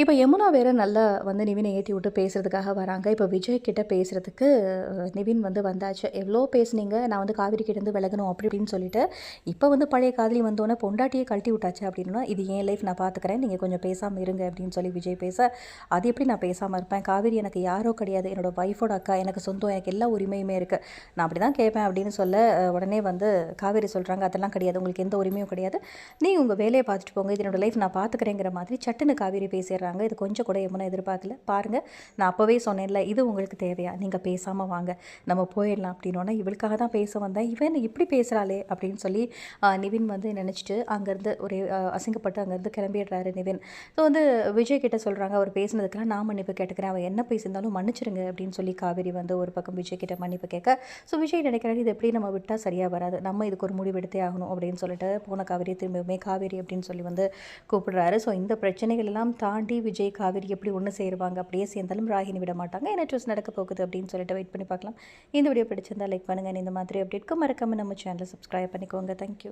இப்போ யமுனா வேற நல்லா வந்து நிவினை ஏற்றி விட்டு பேசுகிறதுக்காக வராங்க. இப்போ விஜய் கிட்ட பேசுகிறதுக்கு நிவின் வந்து வந்தாச்சு. எவ்வளோ பேசுனீங்க? நான் வந்து காவிரி கிட்டேருந்து விலகணும் அப்படி இப்படின்னு சொல்லிட்டு இப்போ வந்து பழைய காதலி வந்தோன்னே பொண்டாட்டியை கழட்டி விட்டாச்சு அப்படின்னா இது என் லைஃப் நான் பார்த்துக்கிறேன் நீங்கள் கொஞ்சம் பேசாமல் இருங்க அப்படின்னு சொல்லி விஜய் பேச அது எப்படி நான் பேசாமல் இருப்பேன்? காவிரி எனக்கு யாரோ கிடையாது. என்னோடய ஒய்ஃபோட அக்கா எனக்கு சொந்தம் எனக்கு எல்லா உரிமையுமே இருக்குது நான் அப்படி தான் கேட்பேன் அப்படின்னு சொல்ல உடனே வந்து காவேரி சொல்கிறாங்க அதெல்லாம் கிடையாது. உங்களுக்கு எந்த உரிமையும் கிடையாது. நீ உங்கள் வேலையை பார்த்துட்டு போங்க. இது என்னோடய லைஃப் நான் பார்த்துக்கிறேங்கிற மாதிரி சட்டுன்னு காவேரி பேசிடுறாங்க. இது கொஞ்சம் கூட எம்மனை எதிர்பார்க்கல. பாருங்கள் நான் அப்போவே சொன்னேன்ல இது உங்களுக்கு தேவையா? நீங்கள் பேசாமல் வாங்க. நம்ம போயிடலாம் அப்படின்னோன்னா இவளுக்காக தான் பேச வந்தேன். இவன் இப்படி பேசுகிறாளே அப்படின்னு சொல்லி நிவின் வந்து நினச்சிட்டு அங்கேருந்து ஒரே அசிங்கப்பட்டு அங்கேருந்து கிளம்பிடுறாரு நிவின். ஸோ வந்து விஜய் கிட்ட சொல்கிறாங்க அவர் பேசினதுக்கெல்லாம் நான் மன்னிப்பு கேட்டுக்கிறேன். அவன் என்ன பேசியிருந்தாலும் மன்னிச்சிருங்க அப்படின்னு சொல்லி காவேரி வந்து ஒரு பக்கம் விஜய் கிட்ட மன்னிப்பு கேட்க ஸோ விஜய் நினைக்கிறாரு இது எப்படி நம்ம விட்டால் சரியாக வராது? நம்ம இதுக்கு ஒரு முடிவு எடுத்தே ஆகணும் அப்படின்னு சொல்லிட்டு போன காவேரி திரும்பியுமே காவேரி அப்படின்னு சொல்லி வந்து கூப்பிடுறாரு. ஸோ இந்த பிரச்சனைகள் எல்லாம் தாண்டி விஜய் காவேரி எப்படி ஒன்று சேருவாங்க? அப்படியே சேர்ந்தாலும் ராகினி விட மாட்டாங்க. என்ன ட்ரெஸ் நடக்க போகுது அப்படின்னு சொல்லிட்டு வெயிட் பண்ணி பார்க்கலாம். இந்த வீடியோ பிடிச்சிருந்தா லைக் பண்ணுங்கள் இந்த மாதிரி அப்டேட்க்கு மறக்காமல் நம்ம சேனலை சப்ஸ்கிரைப் பண்ணிக்கோங்க. தேங்க்யூ